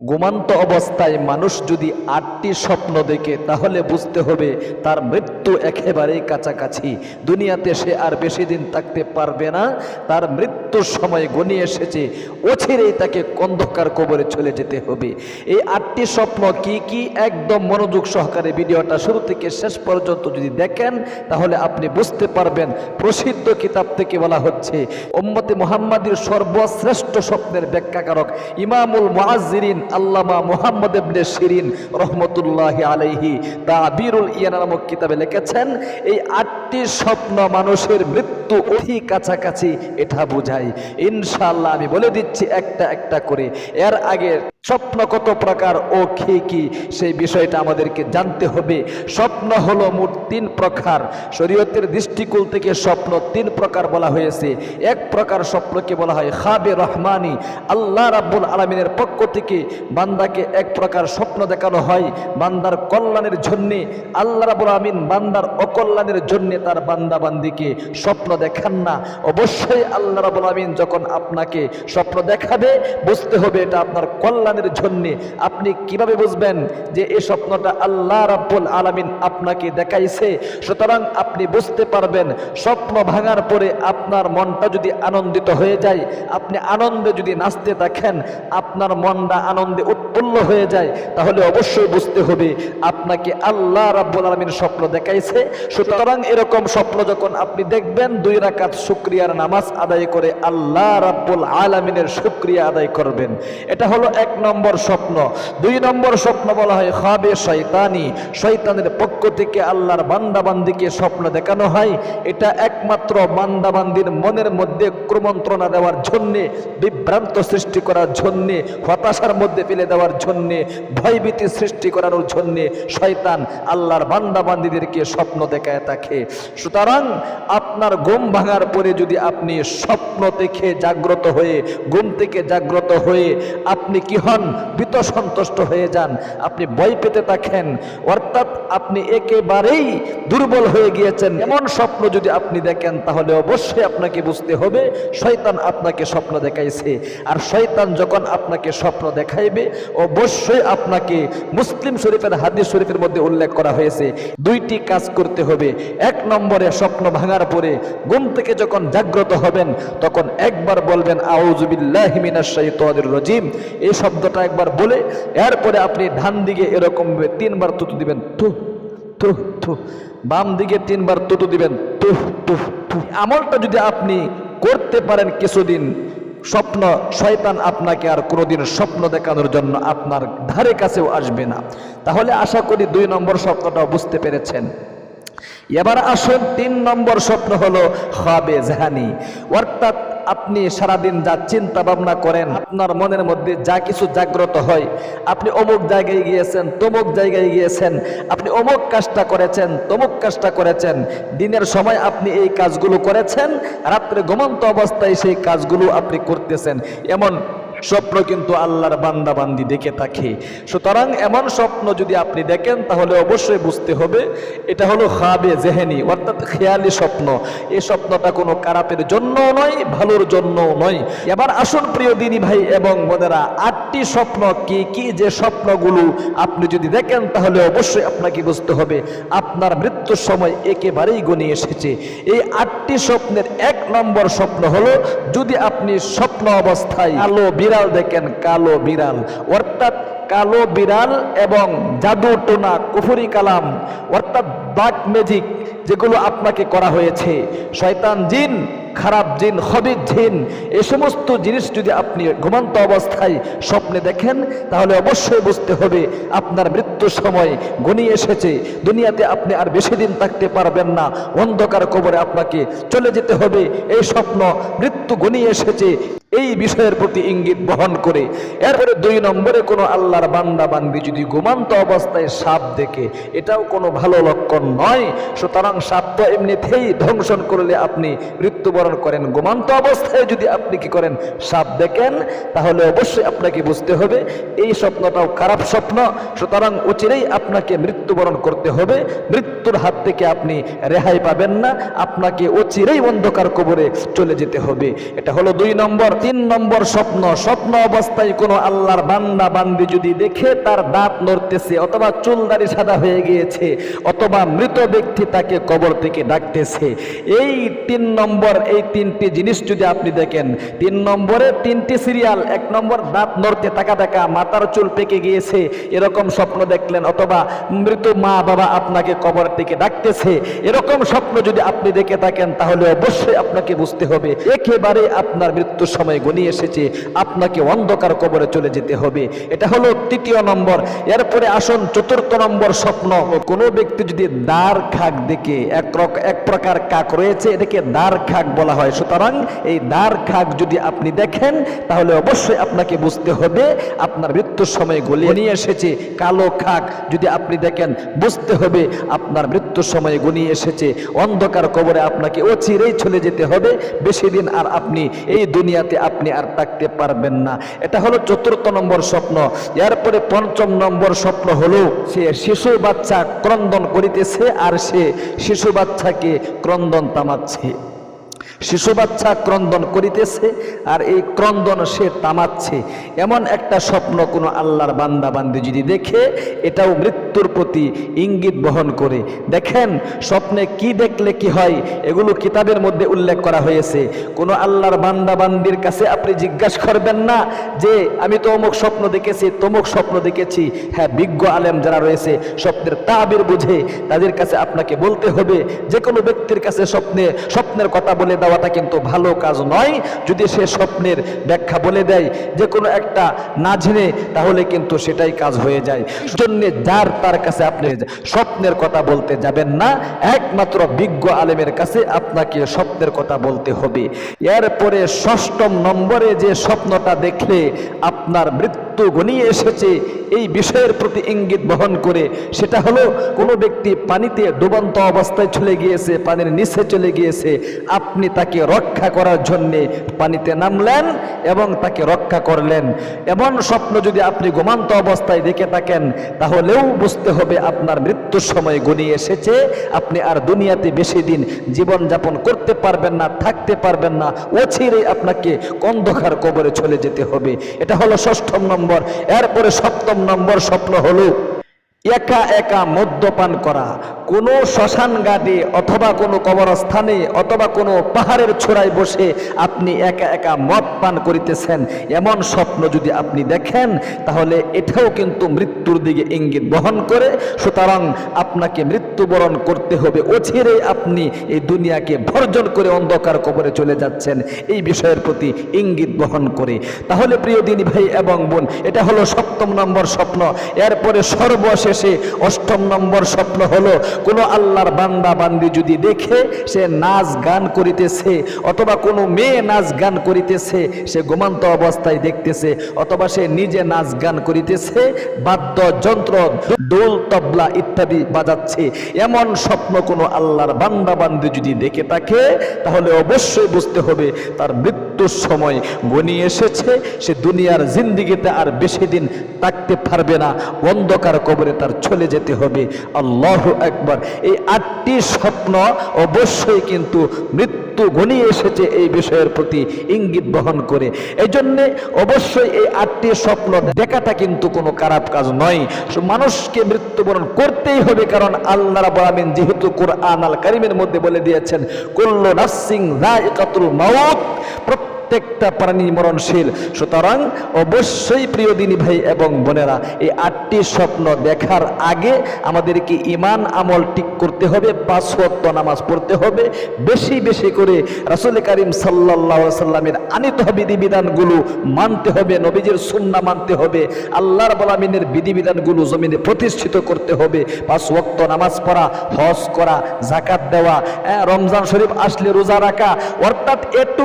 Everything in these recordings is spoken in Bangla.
ঘুমান্ত অবস্থায় মানুষ যদি আটটি স্বপ্ন দেখে, তাহলে বুঝতে হবে তার মৃত্যু একেবারেই কাছাকাছি। দুনিয়াতে সে আর বেশি দিন থাকতে পারবে না। তার মৃত্যুর সময় গনিয়ে এসেছে। অচিরেই তাকে অন্ধকার কবরে চলে যেতে হবে। এই আটটি স্বপ্ন কি কি? একদম মনোযোগ সহকারে ভিডিওটা শুরু থেকে শেষ পর্যন্ত যদি দেখেন, তাহলে আপনি বুঝতে পারবেন। প্রসিদ্ধ কিতাব থেকে বলা হচ্ছে ওম্মতে মোহাম্মদীর সর্বশ্রেষ্ঠ স্বপ্নের ব্যাখ্যাকারক ইমামুল মুআজ্জিরিন আল্লামা মুহাম্মদ ইবনে শিরিন রহমতুল্লাহি আলাইহি তাবিরুল ইয়ান নামক কিতাবে লিখেছেন, এই আটটি স্বপ্ন মানুষের মৃত্যু অতি কাছাকাছি, এটা বোঝায় ইনশাআল্লাহ আমি বলে দিচ্ছি একটা একটা করে। এর আগে স্বপ্ন কত প্রকার ও কি কি, সেই বিষয়টা আমাদেরকে জানতে হবে। স্বপ্ন হলো মোট তিন প্রকার। শরীয়তের দৃষ্টিকোণ থেকে স্বপ্ন তিন প্রকার বলা হয়েছে। এক প্রকার স্বপ্নকে বলা হয় খাবে রহমানি। আল্লাহ রাব্বুল আলমিনের পক্ষ থেকে বান্দাকে এক প্রকার স্বপ্ন দেখানো হয়। বান্দার কল্যাণের জন্যে, আল্লাহ রাবুল আমিন বান্দার অকল্যাণের জন্যে তার বান্দা বান্দিকে স্বপ্ন দেখান না। অবশ্যই আল্লাহ রাবুল আমিন যখন আপনাকে স্বপ্ন দেখাবে, বুঝতে হবে এটা আপনার কল্যাণের জন্যে। আপনি কীভাবে বুঝবেন যে এই স্বপ্নটা আল্লাহ রাব্বুল আলামিন আপনাকে দেখাইছে? সুতরাং আপনি বুঝতে পারবেন, স্বপ্ন ভাঙার পরে আপনার মনটা যদি আনন্দিত হয়ে যায়, আপনি আনন্দে যদি নাচতে থাকেন, আপনার মনটা আনন্দে উৎপন্ন হয়ে যায়, তাহলে অবশ্যই বুঝতে হবে আপনাকে আল্লাহ রাব্বুল আলামিন স্বপ্ন দেখাইছে। সুতরাং এরকম স্বপ্ন যখন আপনি দেখবেন, দুই রাকাত শুক্রিয়ার নামাজ আদায় করে আল্লাহ রাব্বুল আলামিনের শুক্রিয়া আদায় করবেন। এটা হলো এক নম্বর স্বপ্ন। দুই নম্বর স্বপ্ন বলা হয় খাবে শয়তানি। শয়তানের পক্ষ থেকে আল্লাহর বান্দাবান্দিকে স্বপ্ন দেখানো হয়। এটা একমাত্র বান্দাবান্দির মনের মধ্যে ক্রমন্ত্রণা দেওয়ার জন্যে, বিভ্রান্ত সৃষ্টি করার জন্যে, হতাশার মধ্যে ফেলে দেওয়ার জন্যে, ভয়ভীতি সৃষ্টি করানোর জন্যে শয়তান আল্লাহর বান্দাবান্দিদেরকে স্বপ্ন দেখায় থাকে। সুতরাং আপনার ঘুম ভাঙার পরে যদি আপনি স্বপ্ন দেখে জাগ্রত হয়ে, ঘুম থেকে জাগ্রত হয়ে আপনি কি হন? ভীত সন্তুষ্ট হয়ে যান। আপনি ভয় পেতে থাকেন। অর্থাৎ আপনি একেবারেই দুর্বল হয়ে গিয়েছেন। এমন স্বপ্ন যদি আপনি দেখেন, তাহলে অবশ্যই আপনাকে বুঝতে হবে, শয়তান আপনাকে স্বপ্ন দেখাইছে। আর শয়তান যখন আপনাকে স্বপ্ন দেখাইবে অবশ্যই আপনাকে মুসলিম শরীফের হাদিস শরীফের মধ্যে উল্লেখ করা হয়েছে। দুইটি কাজ করতে হবে। এক নম্বরে স্বপ্ন ভাঙার পরে ঘুম থেকে যখন জাগ্রত হবেন, তখন একবার বলবেন রাজিম। এই শব্দটা একবার বলে, এরপরে আপনি ডান দিকে এরকম তিনবার তুতু দিবেন থু থু থু বাম দিকে তিনবার তুতু দিবেন তু তু তু আমলটা যদি আপনি করতে পারেন কিছুদিন স্বপ্ন, শয়তান আপনাকে আর কোনোদিন স্বপ্ন দেখানোর জন্য আপনার ধারে কাছেও আসবে না। তাহলে আশা করি দুই নম্বর স্বপ্নটাও বুঝতে পেরেছেন। এবার আসুন, তিন নম্বর স্বপ্ন হলো খাবে জাহানি। অর্থাৎ আপনি সারাদিন যা চিন্তা ভাবনা করেন, আপনার মনের মধ্যে যা কিছু জাগ্রত হয়, আপনি অমুক জায়গায় গিয়েছেন, তমুক জায়গায় গিয়েছেন, আপনি অমুক কাজটা করেছেন, তমুক কাজটা করেছেন, দিনের সময় আপনি এই কাজগুলো করেছেন, রাত্রে ঘুমন্ত অবস্থায় সেই কাজগুলো আপনি করতেছেন। এমন স্বপ্ন কিন্তু আল্লাহর বান্দা বান্দি দেখে থাকে। সুতরাং এমন স্বপ্ন যদি আপনি দেখেন, তাহলে অবশ্যই বুঝতে হবে, এটা হলো খাবে জেহেনি, অর্থাৎ খেয়ালি স্বপ্ন। এই স্বপ্নটা কোনো খারাপের জন্য নয়, ভালোর জন্য নয়। এবার আসুন প্রিয় দিনী ভাই এবং বোনেরা, আটটি স্বপ্ন কি কি যে স্বপ্নগুলো আপনি যদি দেখেন, তাহলে অবশ্যই আপনাকে বুঝতে হবে, আপনার মৃত্যুর সময় একেবারেই গনিয়ে এসেছে। এই আটটি স্বপ্নের এক নম্বর স্বপ্ন হলো, যদি আপনি স্বপ্ন অবস্থায় আলো বিড়াল দেখেন কালো বিড়াল। অর্থাৎ কালো বিড়াল এবং জাদু টোনা কুফুরি কালাম, অর্থাৎ ব্ল্যাক ম্যাজিক যেগুলো আপনাকে করা হয়েছে। শয়তান জিন, খারাপ জিন হবির জিন, এ সমস্ত জিনিস যদি আপনি ঘুমন্ত অবস্থায় স্বপ্নে দেখেন, তাহলে অবশ্যই বুঝতে হবে আপনার মৃত্যুর সময় গনিয়ে এসেছে। দুনিয়াতে আপনি আর বেশি দিন থাকতে পারবেন না। অন্ধকার কবরে আপনাকে চলে যেতে হবে। এই স্বপ্ন মৃত্যু গনিয়ে এসেছে। এই বিষয়ের প্রতি ইঙ্গিত বহন করে। এরপরে দুই নম্বরে কোনো আল্লাহর বান্দা বান্দি যদি ঘুমান্ত অবস্থায় সাপ দেখে, এটাও কোনো ভালো লক্ষণ নয়। সুতরাং সাপ তো এমনিতেই ধ্বংসন করলে আপনি মৃত্যুবরণ করেন। ঘুমান্ত অবস্থায় যদি আপনি কি করেন, সাপ দেখেন, তাহলে অবশ্যই আপনাকে বুঝতে হবে, এই স্বপ্নটাও খারাপ স্বপ্ন। সুতরাং অচিরেই আপনাকে মৃত্যুবরণ করতে হবে। মৃত্যুর হাত থেকে আপনি রেহাই পাবেন না। আপনাকে অচিরেই অন্ধকার কবরে চলে যেতে হবে। এটা হলো দুই নম্বর। তিন নম্বর স্বপ্ন। স্বপ্ন অবস্থায় কোনো আল্লাহর বান্দা বান্দি যদি দেখে তার দাঁত নড়তেছে অথবা চুলদারি সাদা হয়ে গিয়েছে অথবা মৃত ব্যক্তি তাকে কবর থেকে ডাকতেছে। এই তিন নম্বর, এই তিনটি জিনিস যদি আপনি দেখেন, তিন নম্বরে তিনটি সিরিয়াল, এক নম্বর দাঁত নড়তে তাকা তাকা মাথার চুল পেকে গিয়েছে, এরকম স্বপ্ন দেখলেন অথবা মৃত মা বাবা আপনাকে কবর থেকে ডাকতেছে, এরকম স্বপ্ন যদি আপনি দেখে থাকেন তাহলে অবশ্যই আপনাকে বুঝতে হবে। একেবারে আপনার মৃত্যু সময় গনিয়ে এসেছে, আপনাকে অন্ধকার কবরে চলে যেতে হবে। এটা হলো তৃতীয় নম্বর। এরপরে আসুন চতুর্থ নম্বর স্বপ্ন। কোনো ব্যক্তি যদি দাঁড় খাক দেখে, এক এক প্রকার কাক রয়েছে, এটাকে দাঁড় খাক বলা হয়। সুতরাং এই দাঁড় খাক যদি আপনি দেখেন, তাহলে অবশ্যই আপনাকে বুঝতে হবে, আপনার মৃত্যুর সময় গলিয়ে নিয়ে এসেছে। কালো খাক যদি আপনি দেখেন, বুঝতে হবে আপনার মৃত্যুর সময় গনিয়ে এসেছে। অন্ধকার কবরে আপনাকে অচিরেই চলে যেতে হবে। বেশি দিন আর আপনি এই দুনিয়াতে আপনি আর থাকতে পারবেন না। এটা হলো চতুর্থ নম্বর স্বপ্ন। এরপরে পঞ্চম নম্বর স্বপ্ন হলো সে শিশু বাচ্চা ক্রন্দন করিতেছে আর সে শিশু বাচ্চাকে ক্রন্দন তামাচ্ছে শিশু বাচ্চা ক্রন্দন করিতেছে আর এই ক্রন্দন সে তামাচ্ছে। এমন একটা স্বপ্ন কোনো আল্লাহর বান্দা বান্দি যদি দেখে, এটাও মৃত্যুর প্রতি ইঙ্গিত বহন করে। দেখেন, স্বপ্নে কি দেখলে কি হয়, এগুলো কিতাবের মধ্যে উল্লেখ করা হয়েছে। কোনো আল্লাহর বান্দা বান্দির কাছে আপনি জিজ্ঞাসা করবেন না যে, আমি তো অমুক স্বপ্ন দেখেছি, তমুক স্বপ্ন দেখেছি। হ্যাঁ বিজ্ঞ আলেম যারা রয়েছে, স্বপ্নের তাবির বুঝে তাদের কাছে আপনাকে বলতে হবে যে কোনো ব্যক্তির কাছে স্বপ্নে, স্বপ্নের কথা বলে দেওয়াটা কিন্তু ভালো কাজ নয়। যদি সে স্বপ্নের ব্যাখ্যা বলে দেয় যে কোনো একটা না জেনে, তাহলে কিন্তু সেটাই কাজ হয়ে যায়। জন্য যার তার কাছে আপনি স্বপ্নের কথা বলতে যাবেন না, একমাত্র বিজ্ঞ আলেমের কাছে আপনাকে স্বপ্নের কথা বলতে হবে। এরপরে ষষ্ঠম নম্বরে যে স্বপ্নটা দেখলে আপনার মৃত্যু ঘনিয়ে এসেছে, এই বিষয়ের প্রতি ইঙ্গিত বহন করে, সেটা হলো কোনো ব্যক্তি পানিতে ডুবন্ত অবস্থায় চলে গিয়েছে, পানির নিচে চলে গিয়েছে, আপনি তাকে রক্ষা করার জন্যে পানিতে নামলেন এবং তাকে রক্ষা করলেন। এমন স্বপ্ন যদি আপনি ঘুমান্ত অবস্থায় দেখে থাকেন, তাহলেও বুঝতে হবে আপনার মৃত্যুর সময় গনিয়ে এসেছে। আপনি আর দুনিয়াতে বেশি দিন জীবন যাপন করতে পারবেন না, থাকতে পারবেন না। অচিরে আপনাকে অন্ধকার কবরে চলে যেতে হবে। এটা হলো ষষ্ঠম নম্বর। এরপরে সপ্তম নম্বর স্বপ্ন হলো, একা একা মদ্যপান করা। কোনো শ্মশান ঘাটে অথবা কোনো কবরস্থানে অথবা কোনো পাহাড়ের ছোড়ায় বসে আপনি একা একা মদ পান করিতেছেন, এমন স্বপ্ন যদি আপনি দেখেন, তাহলে এটাও কিন্তু মৃত্যুর দিকে ইঙ্গিত বহন করে। সুতরাং আপনাকে মৃত্যুবরণ করতে হবে, অচিরে আপনি এই দুনিয়াকে ভর্জন করে অন্ধকার কবরে চলে যাচ্ছেন, এই বিষয়ের প্রতি ইঙ্গিত বহন করে। তাহলে প্রিয় দিনী ভাই এবং বোন, এটা হলো সপ্তম নম্বর স্বপ্ন। এরপরে সর্বশেষে অষ্টম নম্বর স্বপ্ন হলো কোনো আল্লাহর বান্দা বান্দি যদি দেখে সে নাচ গান করিতেছে, অথবা কোনো মেয়ে নাচ গান করিতেছে, সে ঘুমান্ত অবস্থায় দেখতেছে, অথবা সে নিজে নাচ গান করিতেছে বাদ্য যন্ত্র দোল, তবলা ইত্যাদি বাজাচ্ছে, এমন স্বপ্ন কোনো আল্লাহর বান্দা বান্দি যদি দেখে থাকে, তাহলে অবশ্যই বুঝতে হবে তার মৃত্যুর সময় গনিয়ে এসেছে, সে দুনিয়ার জিন্দিগিতে আর বেশি দিন থাকতে পারবে না। অন্ধকার কবরে তার চলে যেতে হবে। আল্লাহ একবার এই আটটি স্বপ্ন অবশ্যই কিন্তু মৃত্যু ঘনিয়ে এসেছে এই বিষয়ের প্রতি ইঙ্গিত বহন করে। এই জন্যে অবশ্যই এই আটটি স্বপ্ন দেখাটা কিন্তু কোনো খারাপ কাজ নয়। মানুষকে মৃত্যুবরণ করতেই হবে কারণ আল্লাহ রাব্বুল আমিন যেহেতু কোরআন আল কারিমের মধ্যে বলে দিয়েছেন, কুল্লু নাফসিং যায়িকাতুল মাউত। প্রত্যেকটা প্রাণী মরণশীল। সুতরাং অবশ্যই প্রিয় দিনী ভাই এবং বোনেরা এই আটটি স্বপ্ন দেখার আগে আমাদেরকে ইমান আমল ঠিক করতে হবে পাঁচ ওয়াক্ত নামাজ পড়তে হবে। বেশি বেশি করে রাসুল করিম সাল্লাহ সাল্লামের আনিত বিধিবিধানগুলো মানতে হবে নবীজির সুন্না মানতে হবে আল্লাহর বলামিনের বিধিবিধানগুলো জমিনে প্রতিষ্ঠিত করতে হবে। পাঁচ ওয়াক্ত নামাজ পড়া হজ করা জাকাত দেওয়া হ্যাঁ, রমজান শরীফ আসলে রোজা রাখা অর্থাৎ এ টু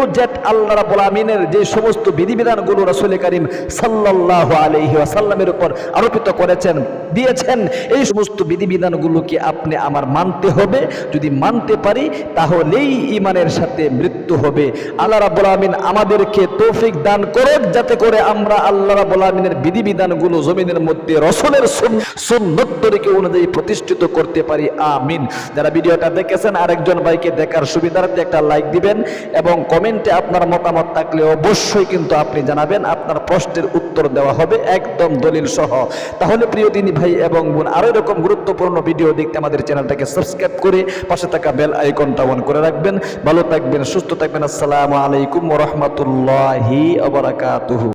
আল্লাহ রাব্বুল আমিনের যে সমস্ত বিধিবিধানগুলো রাসূল করিম সাল্লাল্লাহু আলাইহি ওয়াসাল্লামের উপর আরোপিত করেছেন, দিয়েছেন, এই সমস্ত বিধিবিধানগুলোকে আপনি আমার মানতে হবে। যদি মানতে পারি, তাহলেই ইমানের সাথে মৃত্যু হবে। আল্লাহ রাব্বুল আমিন আমাদেরকে তৌফিক দান করুক, যাতে করে আমরা আল্লাহ রাব্বুল আমিনের বিধিবিধানগুলো জমিনের মধ্যে রসুলের সুন্নত তরিকে অনুযায়ী প্রতিষ্ঠিত করতে পারি। আমিন। যারা ভিডিওটা দেখেছেন, আরেকজন ভাইকে দেখার সুবিধার্থে একটা লাইক দিবেন এবং কমেন্টে আপনার মতামত মতামত থাকলে অবশ্যই কিন্তু আপনি জানাবেন, আপনার প্রশ্নের উত্তর দেওয়া হবে একদম দলিল সহ তাহলে প্রিয় দিনী ভাই এবং বোন, আরও এরকম গুরুত্বপূর্ণ ভিডিও দেখতে আমাদের চ্যানেলটাকে সাবস্ক্রাইব করে পাশে থাকা বেল আইকনটা অন করে রাখবেন। ভালো থাকবেন, সুস্থ থাকবেন। আসসালামু আলাইকুম রহমতুল্লাহি